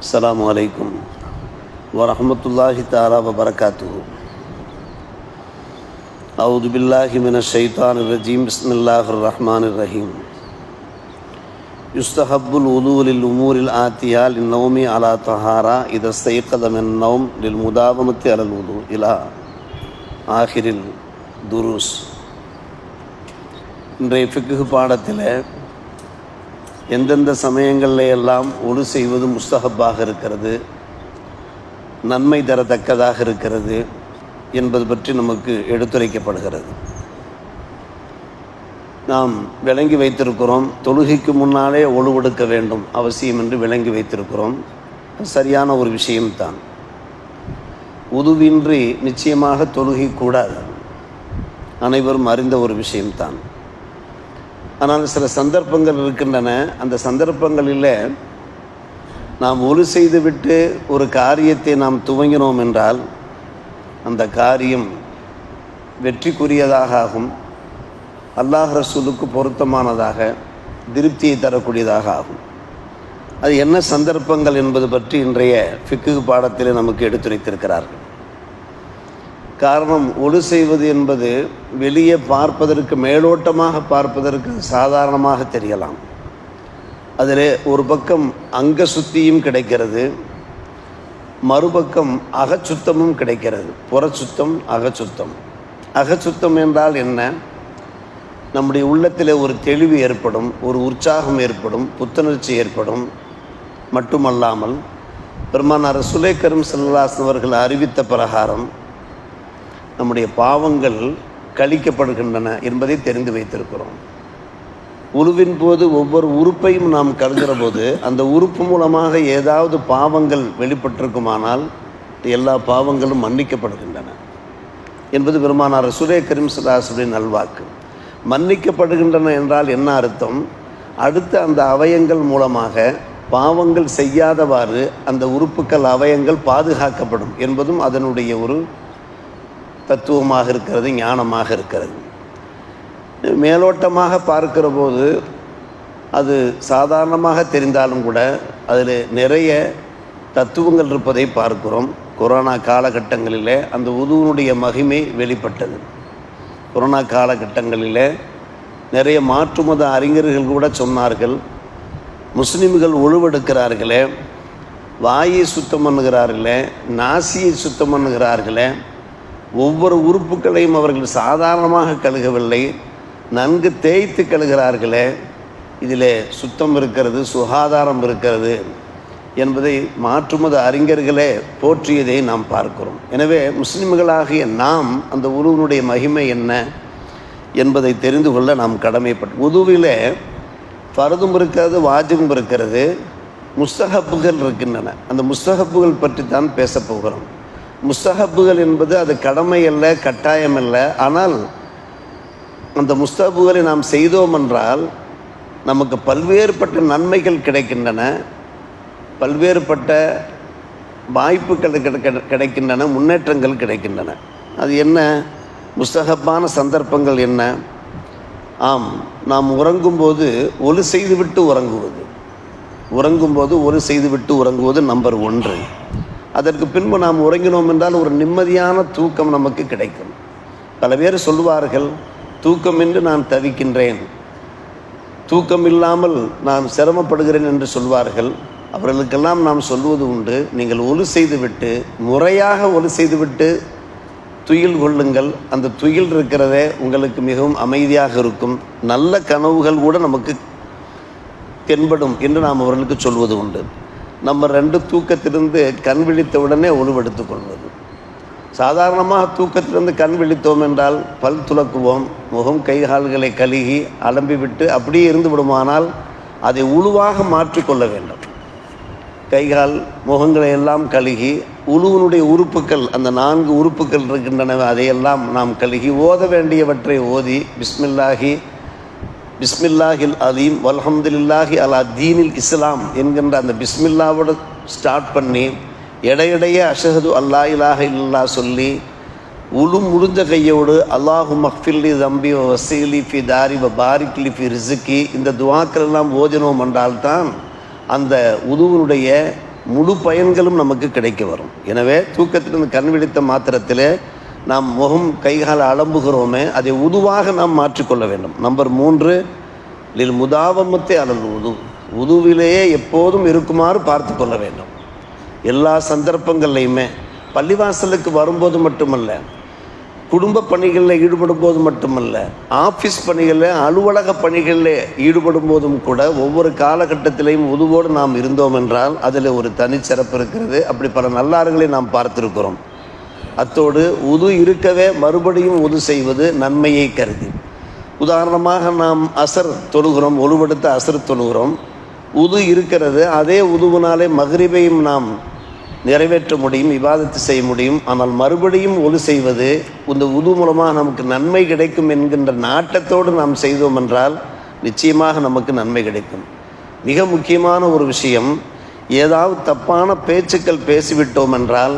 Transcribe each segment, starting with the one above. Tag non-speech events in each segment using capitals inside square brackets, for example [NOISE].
السلام عليكم ورحمة الله تعالى وبركاته أعوذ بالله من الشيطان الرجيم بسم الله الرحمن الرحيم يستحب الوضوء للأمور الآتية للنوم على طهارة إذا استيقظ من النوم للمداومة على الوضوء إلى آخر الدروس இன்றைய ஃபிக்கு பாடத்தில் எந்தெந்த சமயங்களில் எல்லாம் ஒழு செய்வது முஸ்தகப்பாக இருக்கிறது நன்மை தரத்தக்கதாக இருக்கிறது என்பது பற்றி நமக்கு எடுத்துரைக்கப்படுகிறது. நாம் விளங்கி வைத்திருக்கிறோம் தொழுகைக்கு முன்னாலே ஒழுவெடுக்க வேண்டும் அவசியம் என்று விளங்கி வைத்திருக்கிறோம். சரியான ஒரு விஷயம்தான். உதுவின்றி நிச்சயமாக தொழுகை கூடாது. அனைவரும் அறிந்த ஒரு விஷயம்தான். ஆனால் சில சந்தர்ப்பங்கள் இருக்கின்றன. அந்த சந்தர்ப்பங்களில் நாம் ஒழு செய்துவிட்டு ஒரு காரியத்தை நாம் துவங்கினோம் என்றால் அந்த காரியம் வெற்றிக்குரியதாக ஆகும். அல்லாஹ் ரசூலுக்கு பொருத்தமானதாக திருப்தியை தரக்கூடியதாக ஆகும். அது என்ன சந்தர்ப்பங்கள் என்பது பற்றி இன்றைய ஃபிக்கு பாடத்தில் நமக்கு எடுத்துரைத்திருக்கிறார்கள். காரணம் ஒளி செய்வது என்பது வெளியே பார்ப்பதற்கு மேலோட்டமாக பார்ப்பதற்கு சாதாரணமாக தெரியலாம். அதில் ஒரு பக்கம் அங்க சுத்தியும் கிடைக்கிறது மறுபக்கம் அகச்சுத்தமும் கிடைக்கிறது. புறச்சுத்தம் அகச்சுத்தம். அகச்சுத்தம் என்றால் என்ன? நம்முடைய உள்ளத்தில் ஒரு தெளிவு ஏற்படும் ஒரு உற்சாகம் ஏற்படும் புத்துணர்ச்சி ஏற்படும். மட்டுமல்லாமல் பெருமானார் சுலேக்கரும் செல்லாசன் அவர்கள் அறிவித்த பிரகாரம் நம்முடைய பாவங்கள் கழிக்கப்படுகின்றன என்பதை தெரிந்து வைத்திருக்கிறோம். உருவின் போது ஒவ்வொரு உறுப்பையும் நாம் கருதுகிற போது அந்த உறுப்பு மூலமாக ஏதாவது பாவங்கள் வெளிப்பட்டிருக்குமானால் எல்லா பாவங்களும் மன்னிக்கப்படுகின்றன. என்பது பெருமானார் சுரே கரீம் நல்வாக்கு. மன்னிக்கப்படுகின்றன என்றால் என்ன அர்த்தம்? அடுத்த அந்த அவயங்கள் மூலமாக பாவங்கள் செய்யாதவாறு அந்த உறுப்புக்கள் அவயங்கள் பாதுகாக்கப்படும் என்பதும் அதனுடைய ஒரு தத்துவமாக இருக்கிறது ஞானமாக இருக்கிறது. மேலோட்டமாக பார்க்கிற போது அது சாதாரணமாக தெரிந்தாலும் கூட அதில் நிறைய தத்துவங்கள் இருப்பதை பார்க்கிறோம். கொரோனா காலகட்டங்களில் அந்த உதுவனுடைய மகிமை வெளிப்பட்டது. கொரோனா காலகட்டங்களில் நிறைய மாற்று மத அறிஞர்கள் கூட சொன்னார்கள். முஸ்லீம்கள் ஒழுவெடுக்கிறார்களே வாயை சுத்தம் பண்ணுகிறார்களே நாசியை சுத்தம் பண்ணுகிறார்களே ஒவ்வொரு உறுப்புகளையும் அவர்கள் சாதாரணமாக கழுகவில்லை. நன்கு தேய்த்து கழுகிறார்களே. இதில் சுத்தம் இருக்கிறது சுகாதாரம் இருக்கிறது என்பதை மாற்றுமத அறிஞர்களே போற்றியதை நாம் பார்க்கிறோம். எனவே முஸ்லிம்களாகிய நாம் அந்த உருவனுடைய மகிமை என்ன என்பதை தெரிந்து கொள்ள நாம் கடமைப்பட்டு உதுவிலே பரதும் இருக்கிறது வாஜிபும் இருக்கிறது முஸ்தகப்புகள் இருக்கின்றன. அந்த முஸ்தகப்புகள் பற்றி தான் பேசப் போகிறோம். முஸ்தகப்புகள் என்பது அது கடமை அல்ல கட்டாயம் அல்ல. ஆனால் அந்த முஸ்தகப்புகளை நாம் செய்தோம் என்றால் நமக்கு பல்வேறுபட்ட நன்மைகள் கிடைக்கின்றன பல்வேறுபட்ட வாய்ப்புகள் கிடைக்கின்றன முன்னேற்றங்கள் கிடைக்கின்றன. அது என்ன? முஸ்தகப்பான சந்தர்ப்பங்கள் என்ன? ஆம் நாம் உறங்கும்போது ஒலு செய்துவிட்டு உறங்குவது. உறங்கும்போது ஒரு செய்துவிட்டு உறங்குவது நம்பர் ஒன்று. அதற்கு பின்பு நாம் உறங்கினோம் என்றால் ஒரு நிம்மதியான தூக்கம் நமக்கு கிடைக்கும். பல பேர் சொல்வார்கள் தூக்கம் என்று நான் தவிக்கின்றேன். தூக்கம் இல்லாமல் நான் சிரமப்படுகிறேன் என்று சொல்வார்கள். அவர்களுக்கெல்லாம் நாம் சொல்வது உண்டு நீங்கள் ஒலு செய்துவிட்டு முறையாக ஒலு செய்துவிட்டு துயில் கொள்ளுங்கள். அந்த துயில் இருக்கிறதே உங்களுக்கு மிகவும் அமைதியாக இருக்கும். நல்ல கனவுகள் கூட நமக்கு தென்படும் என்று நாம் அவர்களுக்கு சொல்வது உண்டு. நம்ம ரெண்டு தூக்கத்திலிருந்து கண் விழித்த உடனே உருவெடுத்துக் கொள்வது சாதாரணமாக தூக்கத்திலிருந்து கண் விழித்தோம் என்றால் பல் துலக்குவோம் முகம் கைகால்களை கழுகி அலம்பிவிட்டு அப்படியே இருந்து விடுமானால் அதை உழுவாக மாற்றிக்கொள்ள வேண்டும். கைகால் முகங்களை எல்லாம் கழுகி உழுவனுடைய உறுப்புகள் அந்த நான்கு உறுப்புகள் இருக்கின்றன அதையெல்லாம் நாம் கழுகி ஓத வேண்டியவற்றை ஓதி பிஸ்மில்லாகி பிஸ்மில்லாஹில் அலீம் வல்ஹம்துலில்லாஹி அலா தீனில் இஸ்லாம் என்கின்ற அந்த பிஸ்மில்லாவோட ஸ்டார்ட் பண்ணி இடையிடையே அஷஹது அல்லா இலாஹ இல்லா சொல்லி உளு முடிஞ்ச கையோடு அல்லாஹு மஹ்ஃபில்லி தம்பி வசீலி ஃபி தாரி வ பாரிக்லி ஃபி ரிசுக்கி இந்த துவாக்கள் எல்லாம் ஓஜனம் என்றால்தான் அந்த உதுவனுடைய முழு பயன்களும் நமக்கு கிடைக்க வரும். எனவே தூக்கத்திலிருந்து கண் விழித்த மாத்திரத்தில் நாம் முகம் கைகால அலம்புகிறோமே அதை உதுவாக நாம் மாற்றிக்கொள்ள வேண்டும். நம்பர் மூன்று லில் முதாவமத்தை அலல் உது. உதுவிலேயே எப்போதும் இருக்குமாறு பார்த்து கொள்ள வேண்டும். எல்லா சந்தர்ப்பங்கள்லையுமே பள்ளிவாசலுக்கு வரும்போது மட்டுமல்ல குடும்ப பணிகளில் ஈடுபடும் போது மட்டுமல்ல ஆஃபீஸ் பணிகளில் அலுவலக பணிகளில் ஈடுபடும் போதும் கூட ஒவ்வொரு காலகட்டத்திலையும் உதுவோடு நாம் இருந்தோம் என்றால் அதில் ஒரு தனிச்சிறப்பு இருக்கிறது. அப்படி பல நல்லாறுகளை நாம் பார்த்துருக்கிறோம். அத்தோடு உது இருக்கவே மறுபடியும் உது செய்வது நன்மையை கருதி. உதாரணமாக நாம் அசர் தொழுகிறோம் ஒழுவெடுத்த அசர் தொழுகிறோம். உது இருக்கிறது அதே உதுவினாலே மகரிபையும் நாம் நிறைவேற்ற முடியும் விவாதத்தை செய்ய முடியும். ஆனால் மறுபடியும் ஒது செய்வது இந்த உது மூலமாக நமக்கு நன்மை கிடைக்கும் என்கின்ற நாட்டத்தோடு நாம் செய்தோம் என்றால் நிச்சயமாக நமக்கு நன்மை கிடைக்கும். மிக முக்கியமான ஒரு விஷயம் ஏதாவது தப்பான பேச்சுக்கள் பேசிவிட்டோம் என்றால்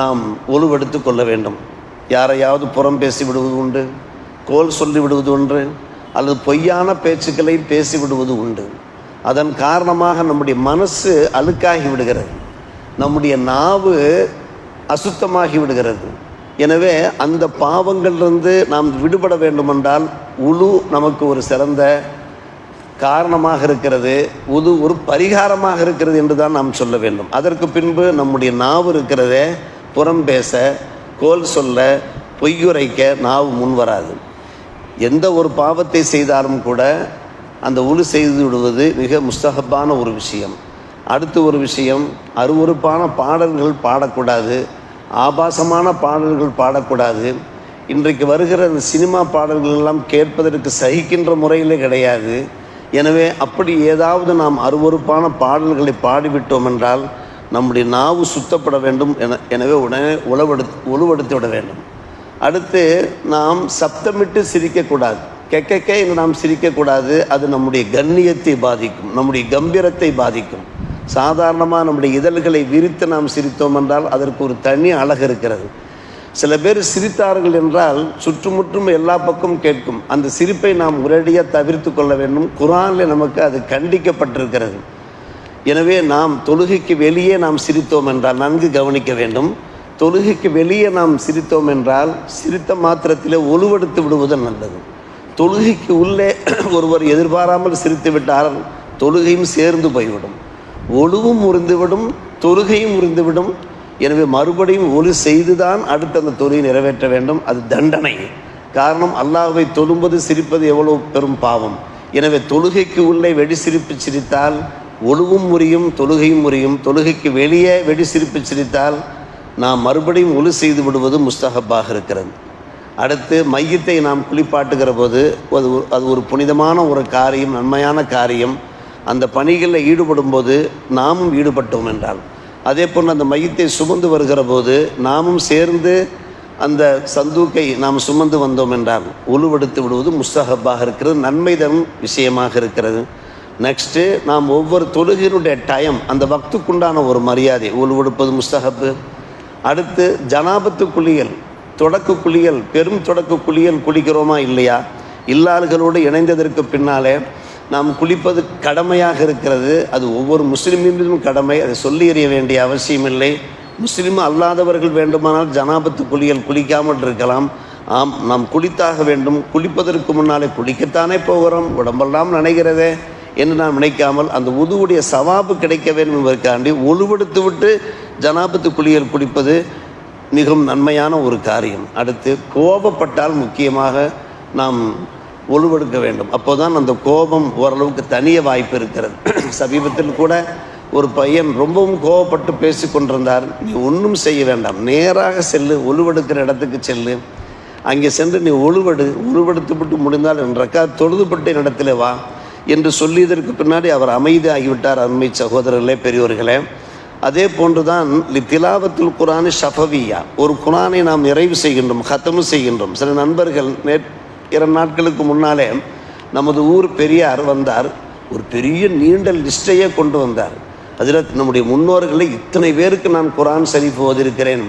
நாம் உருவெடுத்து கொள்ள வேண்டும். யாரையாவது புறம் பேசி விடுவது உண்டு கோல் சொல்லி விடுவது உண்டு அல்லது பொய்யான பேச்சுக்களை பேசி விடுவது உண்டு. அதன் காரணமாக நம்முடைய மனசு அழுக்காகி விடுகிறது. நம்முடைய நாவு அசுத்தமாகி விடுகிறது. எனவே அந்த பாவங்களிலிருந்து நாம் விடுபட வேண்டுமென்றால் உழு நமக்கு ஒரு சிறந்த காரணமாக இருக்கிறது உது ஒரு பரிகாரமாக இருக்கிறது என்று தான் நாம் சொல்ல வேண்டும். அதற்கு பின்பு நம்முடைய நாவு இருக்கிறதே புறம் பேச கோல் சொல்ல பொய்யுரைக்க நாவு முன் வராது. எந்த ஒரு பாவத்தை செய்தாலும் கூட அந்த உழு செய்து விடுவது மிக முஸ்தகப்பான ஒரு விஷயம். அடுத்து ஒரு விஷயம் அருவறுப்பான பாடல்கள் பாடக்கூடாது ஆபாசமான பாடல்கள் பாடக்கூடாது. இன்றைக்கு வருகிற அந்த சினிமா பாடல்கள் எல்லாம் கேட்பதற்கு சகிக்கின்ற முறையிலே கிடையாது. எனவே அப்படி ஏதாவது நாம் அருவறுப்பான பாடல்களை பாடிவிட்டோம் என்றால் நம்முடைய நாவு சுத்தப்பட வேண்டும் என எனவே உடனே உளவெடுத்து உழுவெடுத்து விட வேண்டும். அடுத்து நாம் சப்தமிட்டு சிரிக்கக்கூடாது. கெக்கெக்க என்று நாம் சிரிக்கக்கூடாது. அது நம்முடைய கண்ணியத்தை பாதிக்கும் நம்முடைய கம்பீரத்தை பாதிக்கும். சாதாரணமாக நம்முடைய இதழ்களை விரித்து நாம் சிரித்தோம் என்றால் அதற்கு ஒரு தனி அழகு இருக்கிறது. சில பேர் சிரித்தார்கள் என்றால் சுற்றுமுற்றும் எல்லா பக்கமும் கேட்கும். அந்த சிரிப்பை நாம் உரடியாக தவிர்த்து கொள்ள வேண்டும். குரானில் நமக்கு அது கண்டிக்கப்பட்டிருக்கிறது. எனவே நாம் தொழுகைக்கு வெளியே நாம் சிரித்தோம் என்றால் நன்கு கவனிக்க வேண்டும். தொழுகைக்கு வெளியே நாம் சிரித்தோம் என்றால் சிரித்த மாத்திரத்திலே ஒழுவெடுத்து விடுவது நல்லது. தொழுகைக்கு உள்ளே [CLEARS THROAT] ஒருவர் எதிர்பாராமல் சிரித்து விட்டால் தொழுகையும் சேர்ந்து போய்விடும். ஒழுவும் முறிந்துவிடும் தொழுகையும் முறிந்துவிடும். எனவே மறுபடியும் ஒளி செய்துதான் அடுத்து அந்த தொழுகை நிறைவேற்ற வேண்டும். அது தண்டனை. காரணம் அல்லாஹை தொழும்பது சிரிப்பது எவ்வளவு பெரும் பாவம். எனவே தொழுகைக்கு உள்ளே வெடி சிரிப்பு சிரித்தால் ஒழுவும் முறியும் தொழுகையும் முறியும் தொழுகைக்கு வெளியே வெடி சிரிப்பு சிரித்தால் நாம் மறுபடியும் ஒளி செய்து விடுவது முஸ்தகப்பாக இருக்கிறது. அடுத்து மையத்தை நாம் குளிப்பாட்டுகிற போது அது அது ஒரு புனிதமான ஒரு காரியம் நன்மையான காரியம். அந்த பணிகளில் ஈடுபடும் போது நாமும் ஈடுபட்டோம் என்றால். அதே போன்று அந்த மையத்தை சுமந்து வருகிற போது நாமும் சேர்ந்து அந்த சந்தூக்கை நாம் சுமந்து வந்தோம் என்றால் உழுவெடுத்து விடுவது முஸ்தகப்பாக இருக்கிறது நன்மை தரும் விஷயமாக இருக்கிறது. நெக்ஸ்ட்டு நாம் ஒவ்வொரு தொழுகினுடைய டைம் அந்த பக்துக்குண்டான ஒரு மரியாதை உள்வெடுப்பது முஸ்தகப்பு அடுத்து ஜனாபத்து குளியல் தொடக்கு குளியல் பெரும் தொடக்கு குளியல் குளிக்கிறோமா இல்லையா? இல்லாள்களோடு இணைந்ததற்கு பின்னாலே நாம் குளிப்பது கடமையாக இருக்கிறது. அது ஒவ்வொரு முஸ்லிமிலும் கடமை. அதை சொல்லி எறிய வேண்டிய அவசியம் இல்லை. முஸ்லீம் அல்லாதவர்கள் வேண்டுமானால் ஜனாபத்து குளியல் குளிக்காமல் இருக்கலாம். ஆம் நாம் குளித்தாக வேண்டும். குளிப்பதற்கு முன்னாலே குளிக்கத்தானே போகிறோம். உடம்பெல்லாம் நினைக்கிறதே என்று நாம் நினைக்காமல் அந்த உதுவுடைய சவாபு கிடைக்க வேண்டும் என்பதற்காண்டி உழுவெடுத்து விட்டு ஜனாபத்து குளியல் குடிப்பது மிகவும் நன்மையான ஒரு காரியம். அடுத்து கோபப்பட்டால் முக்கியமாக நாம் ஒழுவெடுக்க வேண்டும். அப்போதான் அந்த கோபம் ஓரளவுக்கு தனிய வாய்ப்பு இருக்கிறது. [CLEARS THROAT] சமீபத்தில் கூட ஒரு பையன் ரொம்பவும் கோபப்பட்டு பேசி கொண்டிருந்தார். நீ ஒன்றும் செய்ய வேண்டாம். நேராக செல்லு ஒழுவெடுக்கிற இடத்துக்கு செல்லு. அங்கே சென்று நீ ஒழுவெடு ஒழுவெடுத்து விட்டு முடிந்தால் என் ரக்கா தொழுதுபட்ட இடத்துல வா. என்று சொல்லியதற்கு பின்னாடி அவர் அமைதியாகிவிட்டார் அருமை சகோதரர்களே பெரியோர்களே. அதே போன்றுதான் லி திலாவத்துல் குரானி ஷஃபவியா. ஒரு குரானை நாம் நிறைவு செய்கின்றோம் ஹத்தமு செய்கின்றோம். சில நண்பர்கள் நே இரண்டு நாட்களுக்கு முன்னாலே நமது ஊர் பெரியார் வந்தார். ஒரு பெரிய நீண்ட லிஸ்டையே கொண்டு வந்தார். அதில் நம்முடைய முன்னோர்களை இத்தனை பேருக்கு நான் குரான் ஷரீஃப் ஓதிருக்கிறேன்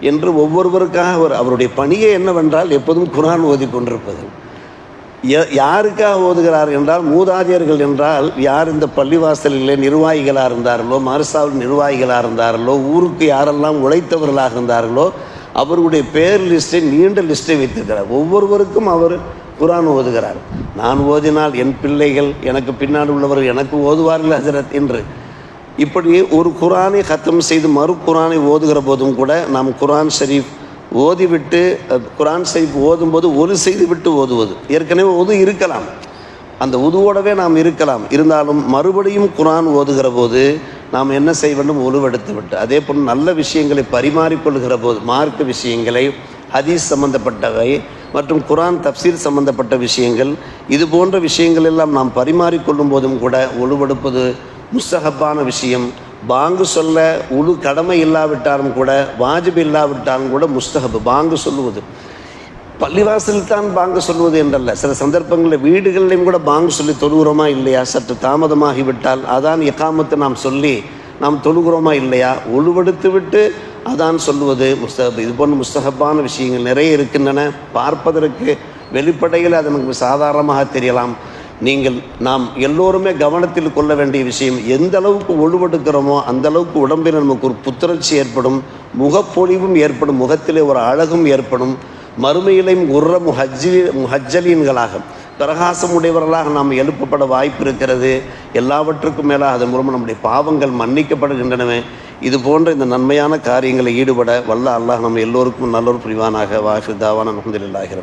என்று ஒவ்வொருவருக்காக அவர் அவருடைய பணியே என்னவென்றால் எப்போதும் குரான் ஓதி கொண்டிருப்பது யாருக்காக ஓதுகிறார் என்றால் மூதாதையர்கள் என்றால் யார் இந்த பள்ளிவாசலில் நிர்வாகிகளாக இருந்தார்களோ மாரசாவில் நிர்வாகிகளாக இருந்தார்களோ ஊருக்கு யாரெல்லாம் உழைத்தவர்களாக இருந்தார்களோ அவர்களுடைய பேர் லிஸ்ட்டை நீண்ட லிஸ்ட்டை வைத்திருக்கிறார். ஒவ்வொருவருக்கும் அவர் குரான் ஓதுகிறார். நான் ஓதினால் என் பிள்ளைகள் எனக்கு பின்னாடி உள்ளவர்கள் எனக்கு ஓதுவார்கள் ஹசரத் என்று. இப்படி ஒரு குரானை கத்தம் செய்து மறு குரானை ஓதுகிற போதும் கூட நாம் குரான் ஷரீஃப் ஓதிவிட்டு குரான் ஷரீஃப் ஓதும்போது ஒரு செய்து விட்டு ஓதுவது. ஏற்கனவே ஒது இருக்கலாம். அந்த உதுவோடவே நாம் இருக்கலாம். இருந்தாலும் மறுபடியும் குரான் ஓதுகிற போது நாம் என்ன செய்ய வேண்டும்? உருவெடுத்து விட்டு. அதே போல் நல்ல விஷயங்களை பரிமாறிக்கொள்கிற போது மார்க்க விஷயங்களை ஹதீஸ் சம்பந்தப்பட்டவை மற்றும் குரான் தப்சீர் சம்பந்தப்பட்ட விஷயங்கள் இது போன்ற விஷயங்கள் எல்லாம் நாம் பரிமாறிக்கொள்ளும் போதும் கூட உழுவெடுப்பது முஸ்தகப்பான விஷயம். பாங்கு சொல்ல உழு கடமை இல்லாவிட்டாலும் கூட வாஜிப் இல்லாவிட்டாலும் கூட முஸ்தகப் பாங்கு சொல்லுவது. பள்ளிவாசலில் தான் பாங்கு சொல்லுவது என்றல்ல. சில சந்தர்ப்பங்களில் வீடுகளிலையும் கூட பாங்கு சொல்லி தொழுகிறோமா இல்லையா? சற்று தாமதமாகிவிட்டால் அதான் எக்காமத்தை நாம் சொல்லி நாம் தொழுகிறோமா இல்லையா? உழுவெடுத்து விட்டு அதான் சொல்லுவது முஸ்தகப் இது போன்ற முஸ்தகப்பான விஷயங்கள் நிறைய இருக்கின்றன. பார்ப்பதற்கு வெளிப்படையில் அது நமக்கு சாதாரணமாக தெரியலாம். நீங்கள் நாம் எல்லோருமே கவனத்தில் கொள்ள வேண்டிய விஷயம் எந்த அளவுக்கு ஒழுவெடுக்கிறோமோ அந்த அளவுக்கு உடம்பில் நமக்கு ஒரு புத்துணர்ச்சி ஏற்படும் முகப்பொழிவும் ஏற்படும் முகத்திலே ஒரு அழகும் ஏற்படும் மறுமையிலையும் உர்ற முஹஜ்ஜி முஹஜ்ஜலீன்களாக பிரகாசம் உடையவர்களாக நாம் எழுப்பப்பட வாய்ப்பு இருக்கிறது. எல்லாவற்றுக்கும் மேலாக அதன் மூலமாக நம்முடைய பாவங்கள் மன்னிக்கப்படுகின்றனவே. இது போன்ற இந்த நன்மையான காரியங்களை ஈடுபட வல்ல அல்லாஹ் நம்ம எல்லோருக்கும் நல்லொரு புரிவானாக. வாஹிதாவான தாவான அலமதுல்லாஹி